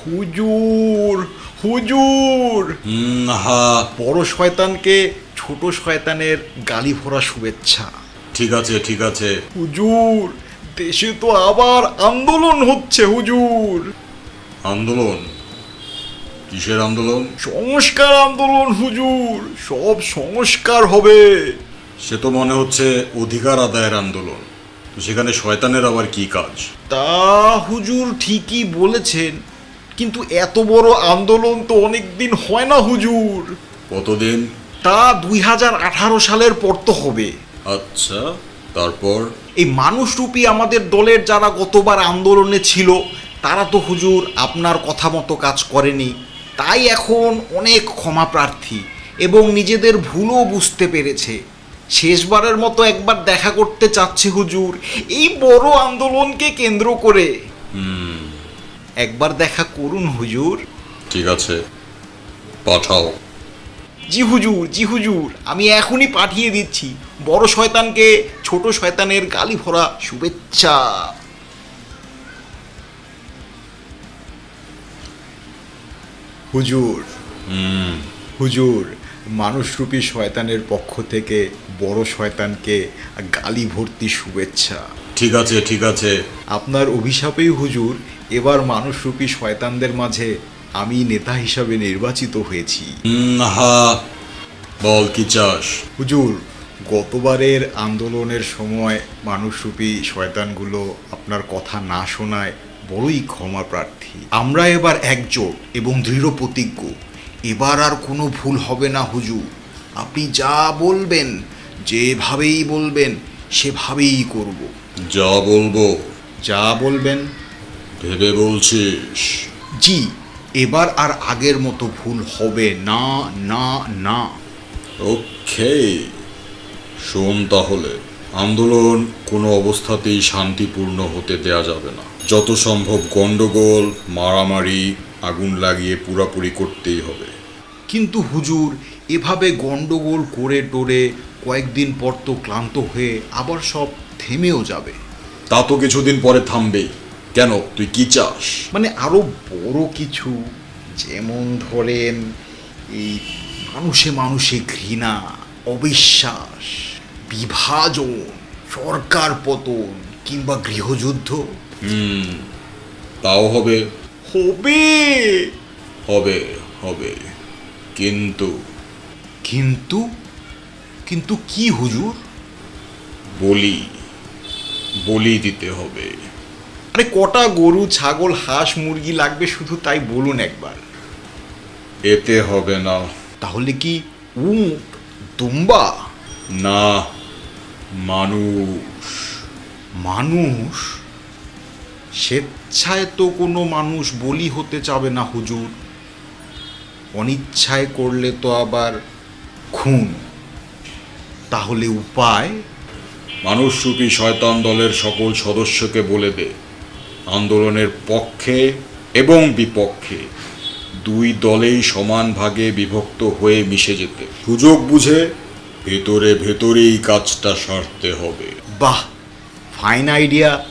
হুজুর হুজুর। হা বড় শয়তানকে ছোট শয়তানের গালি ভরা শুভেচ্ছা। ঠিক আছে ঠিক আছে। হুজুর দেশে তো আবার আন্দোলন হচ্ছে হুজুর। আন্দোলন? কিসের আন্দোলন? সংস্কার আন্দোলন হুজুর। সব সংস্কার হবে। সে তো মনে হচ্ছে অধিকার আদায়ের আন্দোলন। তো সেখানে শয়তানের আবার কি কাজ? তা হুজুর ঠিকই বলেছেন কিন্তু এত বড় আন্দোলন তো অনেক দিন হয় না হুজুর। কতদিন? তা দুই হাজার আঠারো সালের পর তো হবে। আচ্ছা তারপর? এই মানুষরূপী আমাদের দলের যারা গতবার আন্দোলনে ছিল তারা তো হুজুর আপনার কথা মতো কাজ করেনি। তাই এখন অনেক ক্ষমা প্রার্থী এবং নিজেদের ভুলও বুঝতে পেরেছে। শেষবারের মতো একবার দেখা করতে চাচ্ছে হুজুর। এই বড় আন্দোলনকে কেন্দ্র করে। একবার দেখা করুন হুজুর। ঠিক আছে পাঠাও। জি হুজুর জি হুজুর আমি এখনই পাঠিয়ে দিচ্ছি। বড় শয়তানকে ছোট শয়তানের গালি ভরা শুভেচ্ছা। হুজুর হুজুর মানুষরূপী শয়তানের পক্ষ থেকে বড় শয়তানকে গালি ভর্তি শুভেচ্ছা। ঠিক আছে ঠিক আছে। আপনার অভিশাপেই হুজুর এবার মানুষরূপী শয়তানদের মাঝে আমি নেতা হিসাবে নির্বাচিত হয়েছি। বল কি চাস? হুজুর গতবারের আন্দোলনের সময় মানুষরূপী শয়তানগুলো আপনার কথা না শোনায় বড়ই ক্ষমা প্রার্থী। আমরা এবার একজোট এবং দৃঢ় প্রতিজ্ঞ। এবার আর কোনো ভুল হবে না হুজুর। আপনি যা বলবেন যেভাবেই বলবেন সেভাবেই করব। যা বলব। যা বলবেন ভেবে বলছিস? জি এবার আর আগের মতো ভুল হবে না না না। ওকে শোন তাহলে আন্দোলন কোনো অবস্থাতেই শান্তিপূর্ণ হতে দেয়া যাবে না। যত সম্ভব গন্ডগোল মারামারি আগুন লাগিয়ে পুরাপুরি করতেই হবে। কিন্তু হুজুর এভাবে গন্ডগোল করে টোরে কয়েকদিন পর তো ক্লান্ত হয়ে আবার সব থেমেও যাবে। তা তো কিছুদিন পরে থামবেই। কেন? তুই কি চাস? মানে আরও বড় কিছু যেমন ধরেন এই মানুষে মানুষে ঘৃণা অবিশ্বাস বিভাজন সরকার পতন কিংবা গৃহযুদ্ধ। হুম তাও হবে। হবে। হবে হবে। কিন্তু? কিন্তু? কিন্তু কি হুজুর? বলি বলি দিতে হবে। আরে কটা গরু ছাগল হাঁস মুরগি লাগবে শুধু তাই বলুন একবার? এতে হবে না। তাহলে কি উট দুম্বা? না মানুষ। মানুষ? স্বেচ্ছায় তো কোনো মানুষ বলি হতে চাবে না হুজুর। অনিচ্ছায় করলে তো আবার খুন। তাহলে উপায়? মানুষরূপী শয়তান দলের সকল সদস্যকে বলে দে। আন্দোলনের পক্ষে এবং বিপক্ষে দুই দলেই সমান ভাগে বিভক্ত হয়ে মিশে যেতে। সুযোগ বুঝে ভেতরে ভেতরেই কাজটা সারতে হবে। বাহ ফাইন আইডিয়া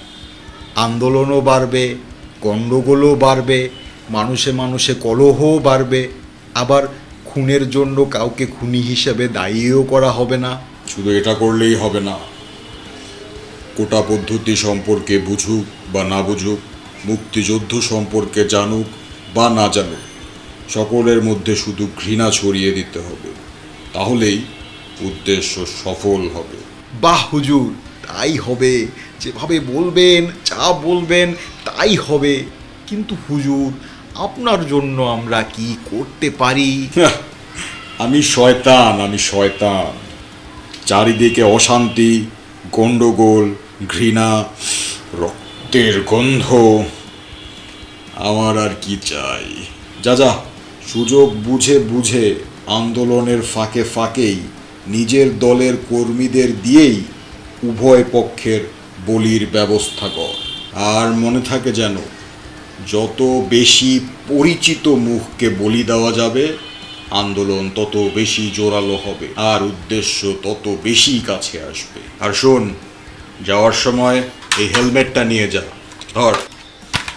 আন্দোলনও বাড়বে গণ্ডগোলও বাড়বে মানুষে মানুষে কলহও বাড়বে। আবার খুনের জন্য কাউকে খুনি হিসেবে দায়ীও করা হবে না। শুধু এটা করলেই হবে না। কোটা পদ্ধতি সম্পর্কে বুঝুক বা না বুঝুক মুক্তিযুদ্ধ সম্পর্কে জানুক বা না জানুক সকলের মধ্যে শুধু ঘৃণা ছড়িয়ে দিতে হবে। তাহলেই উদ্দেশ্য সফল হবে। বাহ হুজুর তাই হবে। যেভাবে বলবেন যা বলবেন তাই হবে। কিন্তু হুজুর আপনার জন্য আমরা কি করতে পারি? আমি শয়তান আমি শয়তান। চারিদিকে অশান্তি গণ্ডগোল ঘৃণা, রক্তের গন্ধ। আমার আর কি চাই? যা যা, সুযোগ বুঝে বুঝে আন্দোলনের ফাঁকে ফাঁকেই, নিজের দলের কর্মীদের দিয়েই উভয় পক্ষের বলির ব্যবস্থা কর। আর মনে থাকে যেন, যত বেশি পরিচিত মুখকে বলি দেওয়া যাবে আন্দোলন তত বেশি জোরালো হবে, আর উদ্দেশ্য তত বেশি কাছে আসবে। আর শোন, যাওয়ার সময় এই হেলমেটটা নিয়ে যা। ধর,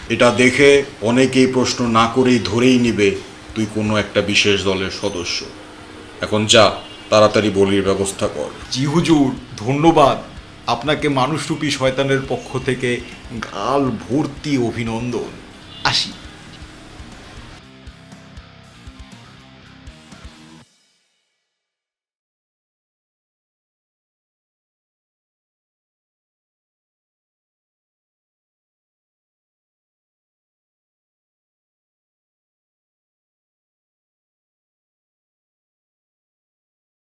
এটা দেখে অনেকেই প্রশ্ন না করেই ধরেই নিবে, তুই কোনো একটা বিশেষ দলের সদস্য। এখন যা, তাড়াতাড়ি বলির ব্যবস্থা কর। জি হুজুর, ধন্যবাদ। আপনাকে মানুষরূপী শয়তানের পক্ষ থেকে গাল ভর্তি অভিনন্দন। আসি।